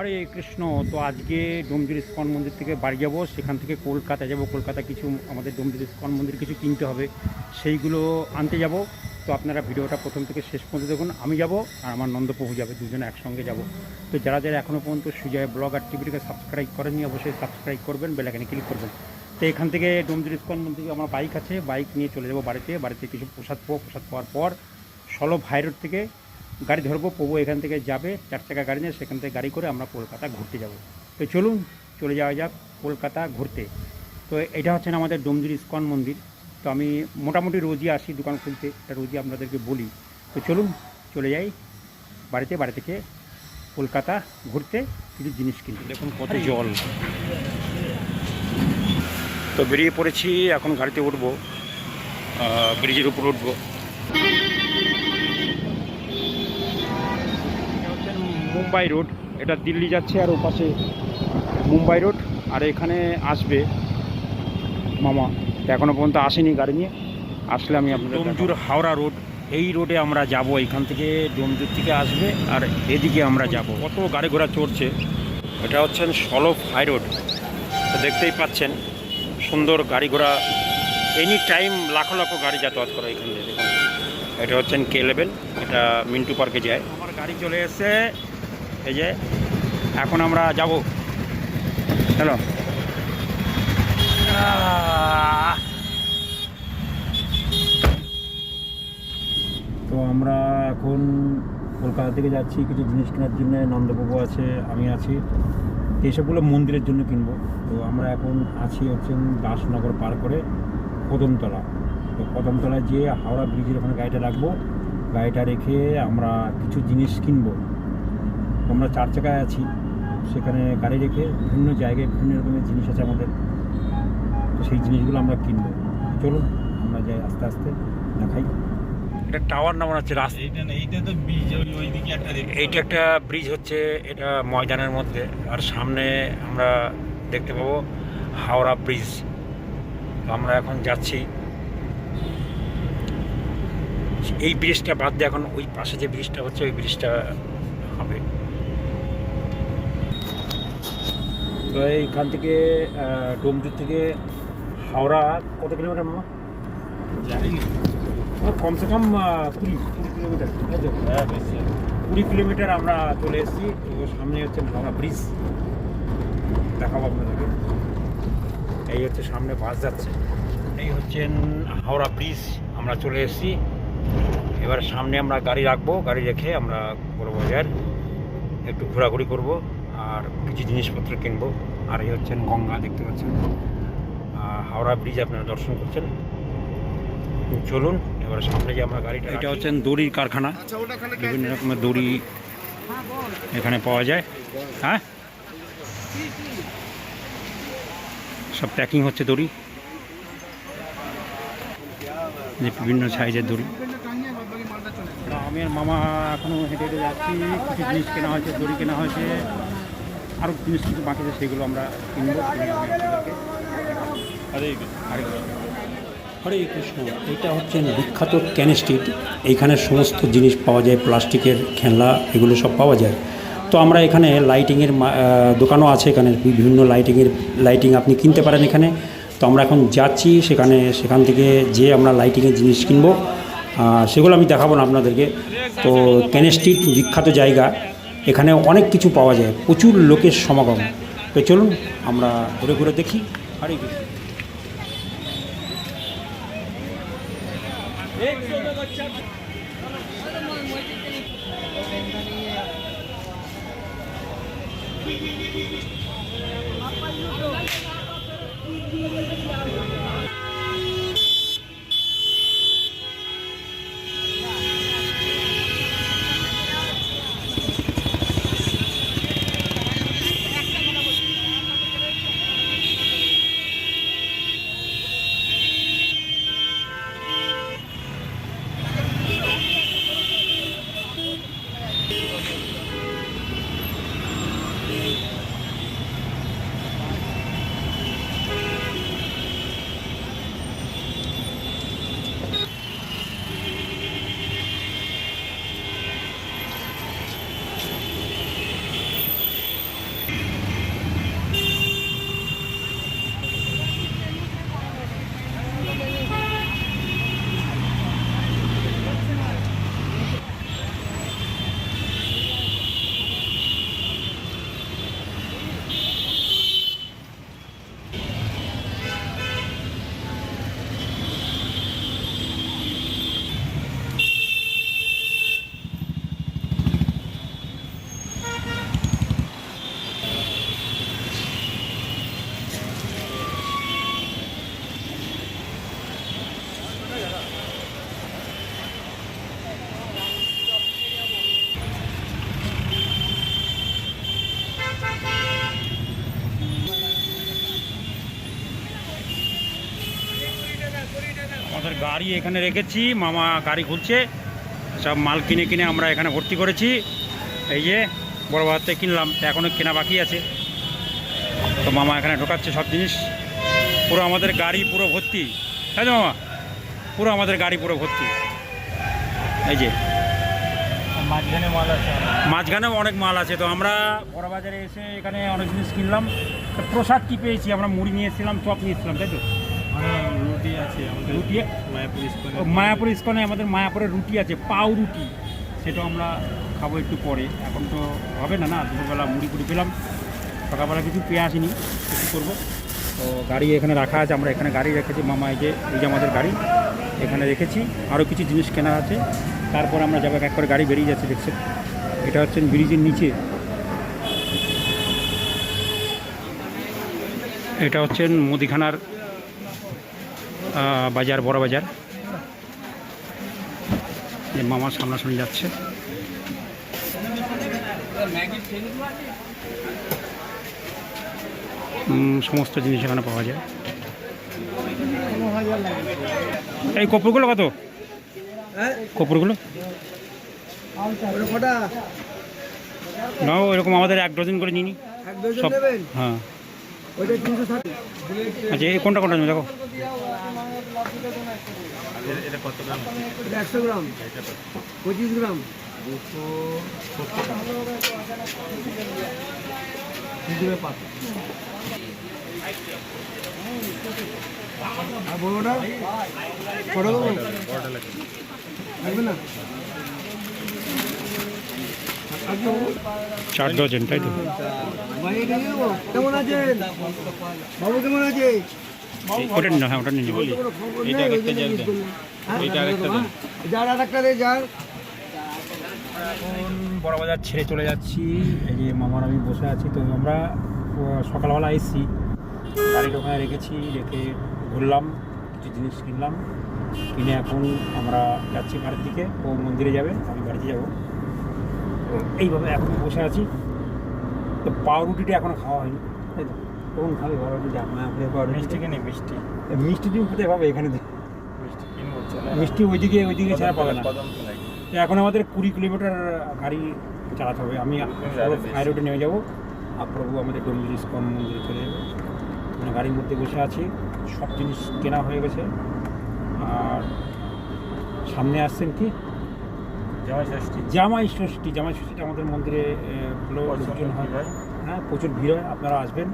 হরে কৃষ্ণ। তো আজকে ডোমজুর ইস্কন মন্দির থেকে বাড়ি যাব। সেখান থেকে কলকাতা যাব। কলকাতা কিছু আমাদের ডোমজুর ইস্কন মন্দির কিছু কিনতে হবে। সেইগুলো আনতে যাব। তো আপনারা ভিডিওটা প্রথম থেকে শেষ পর্যন্ত দেখুন। আমি যাব আর আমার নন্দপ্রভু যাবে। দুজনে একসঙ্গে যাব। তো যারা যারা এখনও পর্যন্ত সুজয় ব্লগ আর টিভিটিকে সাবস্ক্রাইব করেননি, অবশ্যই সাবস্ক্রাইব করবেন বেলাকানে ক্লিক করবেন। তো এখান থেকে ডোমজুর ইস্কন মন্দির আমার বাইক আছে। বাইক নিয়ে চলে যাব বাড়িতে। বাড়িতে কিছু প্রসাদ পাবো। প্রসাদ পাওয়ার পর সলভ হাইরোড থেকে গাড়ি ধরবো প্রভু এখান থেকে যাবে, চার চাকা গাড়ি নিয়ে সেখান থেকে গাড়ি করে আমরা কলকাতা ঘুরতে যাব। তো চলুন, চলে যাওয়া যাক কলকাতা ঘুরতে। তো এটা হচ্ছে আমাদের ডোমজুর ইস্কন মন্দির। তো আমি মোটামুটি রোজই আসি দোকান খুলতে, এটা রোজই আপনাদেরকে বলি। তো চলুন, চলে যাই বাড়িতে, বাড়ি থেকে কলকাতা ঘুরতে কিছু জিনিস কিনতে। দেখুন কত জল। তো বেরিয়ে পড়েছি, এখন গাড়িতে উঠবো ব্রিজের উপর উঠবো। মুম্বাই রোড এটা দিল্লি যাচ্ছে আর ওপাশে মুম্বাই রোড আর এখানে আসবে মামা। এখনও পর্যন্ত আসেনি গাড়ি নিয়ে আসলে আমি আপনাদের ডোমজুর হাওড়া রোড এই রোডে আমরা যাব এখান থেকে ডোমজুর থেকে আসবে আর এদিকে আমরা যাব। কত গাড়ি ঘোড়া চড়ছে এটা হচ্ছেন সলভ হাই রোড। দেখতেই পাচ্ছেন সুন্দর গাড়ি ঘোড়া এনি টাইম লাখো লাখো গাড়ি যাতায়াত করে এখান থেকে। এটা হচ্ছেন কে লেভেল এটা মিন্টু পার্কে যায়। আমার গাড়ি চলে এসে এই যে এখন আমরা যাব। হ্যালো। তো আমরা এখন কলকাতা থেকে যাচ্ছি, কিছু জিনিস কেনার জন্য নন্দবাবু আছে, আমি আছি। এইসবগুলো মন্দিরের জন্য কিনবো। তো আমরা এখন আছি হচ্ছেন দাসনগর পার করে কদমতলা। তো কদমতলায় যেয়ে হাওড়া ব্রিজের ওখানে গাড়িটা রাখব। গাড়িটা রেখে আমরা কিছু জিনিস কিনবো। আমরা চার চাকায় আছি। সেখানে গাড়ি রেখে বিভিন্ন জায়গায় বিভিন্ন রকমের জিনিস আছে আমাদের। তো সেই জিনিসগুলো আমরা কিনবো। চলুন আমরা যাই আস্তে আস্তে দেখাই। এটা টাওয়ার নাম হচ্ছে রাস্তা। এইটা তো বীজ ওইদিকে একটা এইটা একটা ব্রিজ হচ্ছে এটা ময়দানের মধ্যে। আর সামনে আমরা দেখতে পাবো হাওড়া ব্রিজ তো আমরা এখন যাচ্ছি। এই ব্রিজটা বাদ দিয়ে এখন ওই পাশে যে ব্রিজটা হচ্ছে ওই ব্রিজটা হবে তো এইখান থেকে ডোমজুর থেকে হাওড়া কত কিলোমিটার মামা? জানি কমসে কম কুড়ি কুড়ি কিলোমিটার? হ্যাঁ বেশি কুড়ি কিলোমিটার আমরা চলে এসেছি। তো সামনে হচ্ছে হাওড়া ব্রিজ। দেখাবো আপনাদেরকে। এই হচ্ছে সামনে বাস যাচ্ছে। এই হচ্ছেন হাওড়া ব্রিজ। আমরা চলে এসেছি। এবার সামনে আমরা গাড়ি রাখব। গাড়ি রেখে আমরা বড় বাজার একটু ঘোরাঘুরি করব। কিছু জিনিসপত্র কিনবো। আর এই হচ্ছেন গঙ্গা দেখতে পাচ্ছেন। হাওড়া ব্রিজ আপনারা দর্শন করছেন। চলুন এবার সামনে যে আমরা গাড়িটা এটা হচ্ছেন দড়ির কারখানা। বিভিন্ন রকমের দড়ি এখানে পাওয়া যায়। হ্যাঁ? সব প্যাকিং হচ্ছে দড়ি। যে বিভিন্ন সাইজের দড়ি। আমি আর মামা এখনও হেঁটে হেঁটে যাচ্ছি। কিছু জিনিস কেনা হয়েছে দড়ি কেনা হয়েছে। আরও জিনিস কিছু বাকি আছে সেগুলো আমরা কিনবো। হরে কৃষ্ণ। এটা হচ্ছেন বিখ্যাত ক্যান স্ট্রিট। এইখানে সমস্ত জিনিস পাওয়া যায় প্লাস্টিকের খেলনা এগুলো সব পাওয়া যায়। তো আমরা এখানে লাইটিংয়ের মা- দোকানও আছে এখানে বিভিন্ন লাইটিংয়ের লাইটিং আপনি কিনতে পারেন এখানে। তো আমরা এখন যাচ্ছি সেখানে সেখান থেকে যে আমরা লাইটিংয়ের জিনিস কিনবো সেগুলো আমি দেখাবো না আপনাদেরকে। তো ক্যান স্ট্রিট বিখ্যাত জায়গা। এখানে অনেক কিছু পাওয়া যায়, প্রচুর লোকের সমাগম। তো চলুন, আমরা ঘুরে ঘুরে দেখি। আর কৃষ্ণ। গাড়ি এখানে রেখেছি মামা গাড়ি খুলছে সব মাল কিনে কিনে আমরা এখানে ভর্তি করেছি। এই যে বড় বাজার থেকে কিনলাম এখনও কেনা বাকি আছে। তো মামা এখানে ঢোকাচ্ছে সব জিনিস। পুরো আমাদের গাড়ি পুরো ভর্তি। তাই তো মামা? পুরো আমাদের গাড়ি পুরো ভর্তি। এই যে। মাঝখানে মাল আছে মাঝখানেও অনেক মাল আছে। তো আমরা বড় বাজারে এসে এখানে অনেক জিনিস কিনলাম। তো প্রসাদ কী পেয়েছি? আমরা মুড়ি নিয়ে এসেছিলাম চপ নিয়ে এসেছিলাম তাই তো? রুটি আছে আমাদের রুটি? মায়াপুর মায়াপুর ইস্কনে আমাদের মায়াপুরের রুটি আছে পাউ রুটি সেটাও আমরা খাব একটু পরে। এখন তো হবে না না? দুপুরবেলা মুড়ি ফুড়ি পেলাম সকালবেলা কিছু পেয়ে আসিনি কিছু করব। তো গাড়ি এখানে রাখা আছে আমরা এখানে গাড়ি রেখেছি। মামা এই যে এই যে আমাদের গাড়ি এখানে রেখেছি। আরও কিছু জিনিস কেনা আছে। তারপর আমরা যাব এক করে গাড়ি বেরিয়ে যাচ্ছে দেখছেন? এটা হচ্ছে ব্রিজের নিচে। এটা হচ্ছেন মুদিখানার বাজার বড় বাজার। যে মামার সামনাসামনি যাচ্ছে। সমস্ত জিনিস এখানে পাওয়া যায়। এই কপুরগুলো কত? কপুরগুলো? নাও এরকম আমাদের এক ডজন করে নিই। সব হ্যাঁ। আচ্ছা এই কোনটা কোনটা দেখো। এটা- কত একশো গ্রাম। পঁচিশ গ্রাম। দুশো সত্তর আর বড়োটা? কটা দেবো লাগবে লাগবে না? চার ডজন তাই তো? কেমন আছেন? বাবু কেমন আছে ওটা নিন হ্যাঁ ওটা বলি। জাল দেন। আরেকটা দেন। যার দে যার। এখন বড় বাজার ছেড়ে চলে যাচ্ছি। এই যে মামার আমি বসে আছি তো আমরা সকালবেলা এসেছি। গাড়ির ওখানে রেখেছি রেখে ঘুরলাম কিছু জিনিস কিনলাম। কিনে এখন আমরা যাচ্ছি বাড়ির দিকে ও মন্দিরে যাবে আমি বাড়িতে যাব। এইভাবে এখন বসে আছি। তো পাউরুটিটা এখনও খাওয়া হয়নি তাই তো? কখন খাবে পাউরুটিটা মায়াপুরের মিষ্টি পাউরুটি কিনে মিষ্টি। মিষ্টি ডিম কোথায় পাবে এখানে? মিষ্টি কিনবো মিষ্টি ওইদিকে ওইদিকে ছাড়া পাবে না। এখন আমাদের কুড়ি কিলোমিটার গাড়ি চালাতে হবে। আমি হাই রোডে নেমে যাব। আর প্রভু আমাদের ডোমজুর ইস্কন মন্দিরে চলে যাব। মানে গাড়ির মধ্যে বসে আছি। সব জিনিস কেনা হয়ে গেছে। আর সামনে আসছেন কি? জামাই ষষ্ঠী। জামাই ষষ্ঠী। জামাই ষষ্ঠীটা আমাদের মন্দিরে ভালো হয়। হয়। হ্যাঁ প্রচুর ভিড় হয়। আপনারা আসবেন।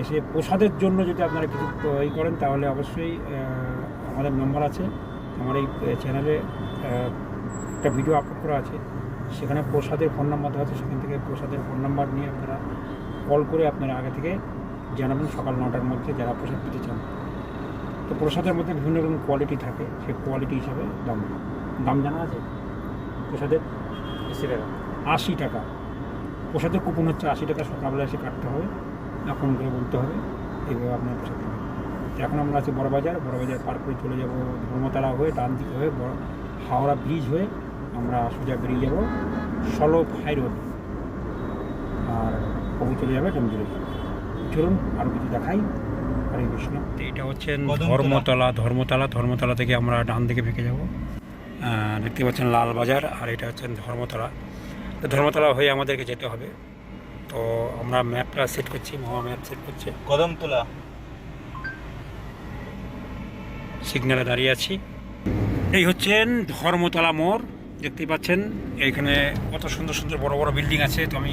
এসে প্রসাদের জন্য যদি আপনারা কিছু ই করেন তাহলে অবশ্যই আমাদের নম্বর আছে। আমার এই চ্যানেলে একটা ভিডিও আপলোড করা আছে। সেখানে প্রসাদের ফোন নাম্বার দেওয়া আছে। সেখান থেকে প্রসাদের ফোন নাম্বার নিয়ে আপনারা কল করে আপনারা আগে থেকে জানাবেন সকাল নটার মধ্যে যারা প্রসাদ পেতে চান। তো প্রসাদের মধ্যে বিভিন্ন রকম কোয়ালিটি থাকে। সেই কোয়ালিটি হিসাবে দাম দাম জানা আছে? প্রসাদের? আশি টাকা। প্রসাদের কুপন হচ্ছে আশি টাকা। সকালবেলা এসে কাটতে হবে। এখন করে বলতে হবে এইভাবে আপনার প্রসাদ পাবেন এখন আমরা আছি বড়বাজার বড়বাজার পার করে চলে যাব ধর্মতলা হয়ে ডান দিকে হয়ে বড় হাওড়া ব্রিজ হয়ে আমরা সোজা বেরিয়ে যাব সলভ হাই রোড। আর কবু চলে যাবে ডমজুরে চলুন আরও কিছু দেখাই। হরে কৃষ্ণ। এটা হচ্ছে ধর্মতলা ধর্মতলা ধর্মতলা থেকে আমরা ডান দিকে ভেঙে যাব। দেখতে পাচ্ছেন লাল বাজার আর এটা হচ্ছে ধর্মতলা। তো ধর্মতলা হয়ে আমাদেরকে যেতে হবে। তো আমরা ম্যাপটা সেট করছি মামা ম্যাপ সেট করছে। কদম তোলা সিগন্যালে দাঁড়িয়ে আছি। এই হচ্ছেন ধর্মতলা মোড় দেখতেই পাচ্ছেন। এইখানে কত সুন্দর সুন্দর বড় বড় বিল্ডিং আছে। তো আমি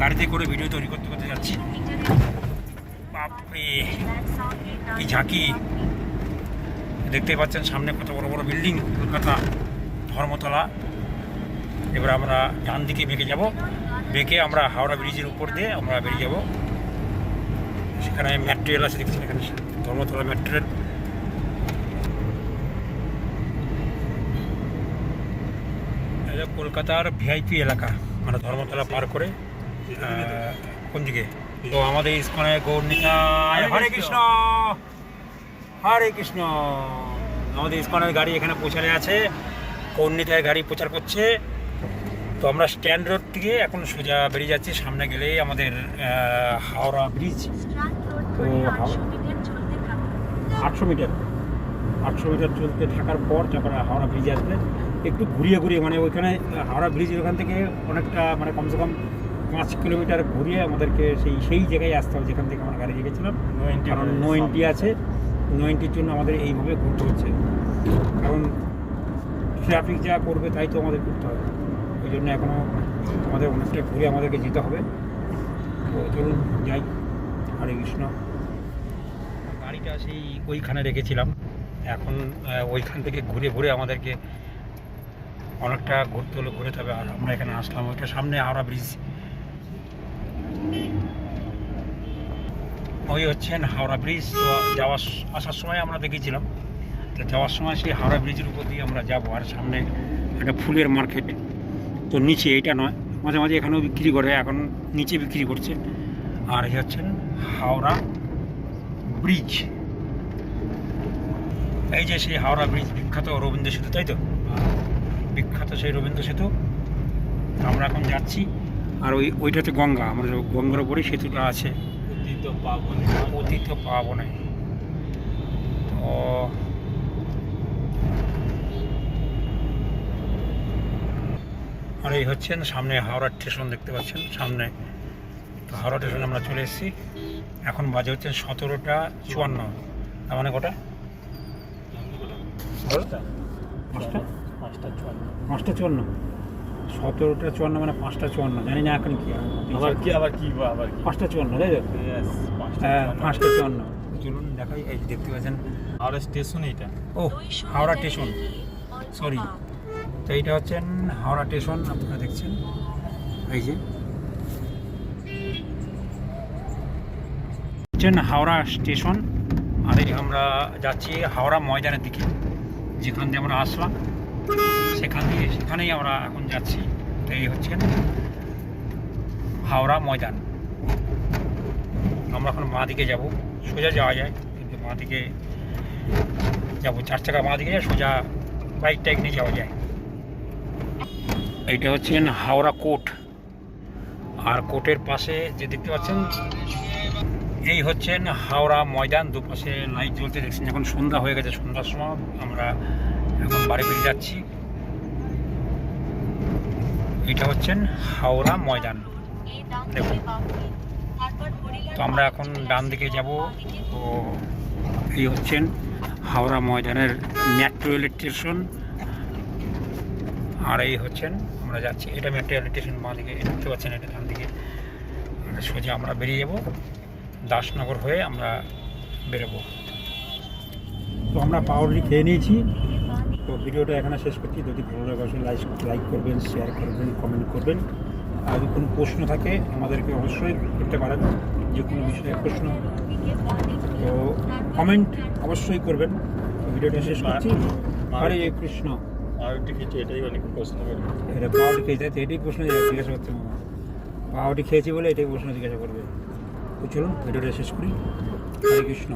গাড়িতে করে ভিডিও তৈরি করতে করতে যাচ্ছি। বাপরে কি ঝাঁকি। দেখতে পাচ্ছেন সামনে কত বড় বড় বিল্ডিং কলকাতা ধর্মতলা। এবার আমরা ডান দিকে বেঁকে যাব। বেঁকে আমরা হাওড়া ব্রিজের উপর দিয়ে আমরা বেরিয়ে যাব। সেখানে মেট্রো রেল আছে দেখছেন এখানে ধর্মতলা মেট্রো রেল কলকাতার ভিআইপি এলাকা মানে ধর্মতলা পার করে কোন দিকে? তো আমাদের ইস্কনে গৌরনিতা হরে কৃষ্ণ! হরে কৃষ্ণ! আমাদের ইস্কনের গাড়ি এখানে পৌঁছালে আছে কর্ণিতায় গাড়ি প্রচার করছে। তো আমরা স্ট্যান্ড রোড থেকে এখন সোজা বেরিয়ে যাচ্ছি সামনে গেলেই আমাদের হাওড়া ব্রিজ তো হাওড়া আটশো মিটার। আটশো মিটার চলতে থাকার পর তারপরে হাওড়া ব্রিজ আসবে। একটু ঘুরিয়ে ঘুরিয়ে মানে ওইখানে হাওড়া ব্রিজের ওখান থেকে অনেকটা মানে কমসে কম পাঁচ কিলোমিটার ঘুরিয়ে আমাদেরকে সেই সেই জায়গায় আসতে হবে যেখান থেকে আমরা গাড়ি রেখেছিলাম। কারণ নো এন্ট্রি আছে। নো এন্ট্রির জন্য আমাদের এইভাবে ঘুরতে হচ্ছে। কারণ ট্রাফিক যা করবে তাই তো আমাদের করতে হবে। ওই জন্য এখনও আমাদের অনেকটা ঘুরে আমাদেরকে যেতে হবে। তো চলুন যাই। হরে কৃষ্ণ। গাড়িটা সেই ওইখানে রেখেছিলাম। এখন ওইখান থেকে ঘুরে ঘুরে আমাদেরকে অনেকটা ঘুরতে হলে, ঘুরে হবে আর আমরা এখানে আসলাম। ওইটা সামনে হাওড়া ব্রিজ। ওই হচ্ছেন হাওড়া ব্রিজ। তো যাওয়ার, আসার সময় আমরা দেখেছিলাম। তো যাওয়ার সময় সেই হাওড়া ব্রিজের উপর দিয়ে আমরা যাব। আর সামনে একটা ফুলের মার্কেট। তো নিচে এইটা নয়। মাঝে মাঝে এখানেও বিক্রি করে এখন নিচে বিক্রি করছে। আর এই হচ্ছেন হাওড়া ব্রিজ। এই যে সেই হাওড়া ব্রিজ বিখ্যাত রবীন্দ্র সেতু তাই তো? বিখ্যাত সেই রবীন্দ্র সেতু। আমরা এখন যাচ্ছি। আর ওই ওইটাতে গঙ্গা আমাদের গঙ্গার উপরেই সেতুটা আছে অতীত পাবন। অতীত পাবো না ও এই হচ্ছেন সামনে হাওড়া স্টেশন দেখতে পাচ্ছেন সামনে। তো হাওড়া স্টেশনে আমরা চলে এসেছি। এখন বাজে হচ্ছে সতেরোটা চুয়ান্ন। তার মানে কটা? পাঁচটা পাঁচটা পাঁচটা চুয়ান্ন। পাঁচটা চুয়ান্ন। সতেরোটা চুয়ান্ন মানে পাঁচটা চুয়ান্ন। জানি না এখন কি আবার কি আবার কি আবার পাঁচটা চুয়ান্ন তাই তো? পাঁচটা হ্যাঁ পাঁচটা চুয়ান্ন। চলুন দেখাই এই দেখতে পাচ্ছেন। হাওড়া স্টেশন এইটা। ও হাওড়া স্টেশন। সরি তো এইটা হচ্ছেন হাওড়া স্টেশন, আপনারা দেখছেন। এই যে। হচ্ছেন হাওড়া স্টেশন, আর এই আমরা যাচ্ছি হাওড়া ময়দানের দিকে, যেখান দিয়ে আমরা আসলাম। সেখান দিয়ে, সেখানেই আমরা এখন যাচ্ছি। তো এই হচ্ছেন হাওড়া ময়দান। আমরা এখন মা দিকে যাব। সোজা যাওয়া যায়, কিন্তু মা দিকে যাব। চার চাকা মা দিকে যায়, সোজা বাইক টাইক নিয়ে যাওয়া যায়। এইটা হচ্ছেন হাওড়া কোর্ট। আর কোর্টের পাশে যে দেখতে পাচ্ছেন, এই হচ্ছেন হাওড়া ময়দান, দুপাশে লাইট জ্বলতে দেখছেন এখন সন্ধ্যা হয়ে গেছে, সন্ধ্যার সময় আমরা এখন বাড়ি ফিরে যাচ্ছি। এটা হচ্ছেন হাওড়া ময়দান। দেখুন। তো আমরা এখন ডান দিকে যাব। তো এই হচ্ছেন হাওড়া ময়দানের মেট্রো রেল স্টেশন। আর এই হচ্ছেন আমরা যাচ্ছি। এটা মেট্রো রেল স্টেশন বাঁ দিকে দেখতে পাচ্ছেন এটা ডান দিকে সোজা আমরা বেরিয়ে যাব। দাসনগর হয়ে আমরা বেরোবো। তো আমরা পাউরুটি খেয়ে নিয়েছি। তো ভিডিওটা এখানে শেষ করছি। যদি ভালো লাগে অবশ্যই লাইক লাইক করবেন শেয়ার করবেন কমেন্ট করবেন। আর যদি কোনো প্রশ্ন থাকে আমাদেরকে অবশ্যই করতে পারেন। যে কোনো বিষয়ে প্রশ্ন। তো কমেন্ট অবশ্যই করবেন। ভিডিওটা শেষ করছি। হরে কৃষ্ণ। আর একটু কিছু এটাই অনেক প্রশ্ন করি এটা পাউরুটি খেয়েছে তো এটাই প্রশ্ন জিজ্ঞাসা করছে মামা পাউরুটি খেয়েছি বলে এটাই প্রশ্ন জিজ্ঞাসা করবে তো চলুন ভিডিওটা শেষ করি হরে কৃষ্ণ